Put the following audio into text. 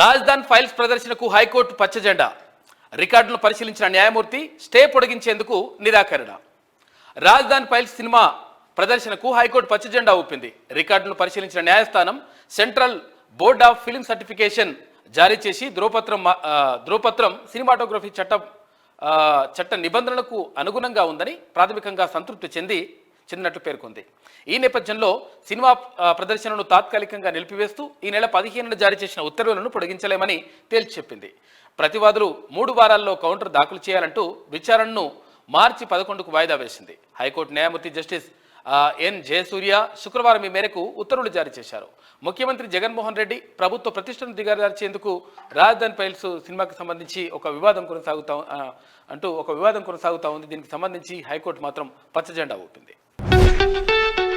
రాజధాని ఫైల్స్ ప్రదర్శనకు హైకోర్టు పచ్చజెండా రికార్డులను పరిశీలించిన న్యాయమూర్తి స్టే పొడిగించేందుకు నిరాకరణ. రాజధాని ఫైల్స్ సినిమా ప్రదర్శనకు హైకోర్టు పచ్చజెండా ఊపింది. రికార్డులను పరిశీలించిన న్యాయస్థానం Central Board of Film Certification జారీ చేసి ధ్రువపత్రం ధృవపత్రం ధ్రువపత్రం సినిమాటోగ్రఫీ చట్టం చట్ట నిబంధనలకు అనుగుణంగా ఉందని ప్రాథమికంగా సంతృప్తి చెంది చెందినట్లు పేర్కొంది. ఈ నేపథ్యంలో సినిమా ప్రదర్శనను తాత్కాలికంగా నిలిపివేస్తూ ఈ నెల పదిహేనున జారీ చేసిన ఉత్తర్వులను పొడిగించలేమని తేల్చి చెప్పింది ప్రతివాదులు మూడు వారాల్లో కౌంటర్ దాఖలు చేయాలంటూ విచారణను మార్చి పదకొండుకు వాయిదా వేసింది. హైకోర్టు న్యాయమూర్తి జస్టిస్ ఎన్. జయసూర్య శుక్రవారం ఈ మేరకు ఉత్తర్వులు జారీ చేశారు. ముఖ్యమంత్రి జగన్మోహన్ రెడ్డి ప్రభుత్వ ప్రతిష్టను దిగజార్చేందుకు రాజధాని పైల్స్ సినిమాకి సంబంధించి ఒక వివాదం కొనసాగుతా అంటూ ఒక వివాదం కొనసాగుతా ఉంది. దీనికి సంబంధించి హైకోర్టు మాత్రం పచ్చజెండా ఊపింది. thank you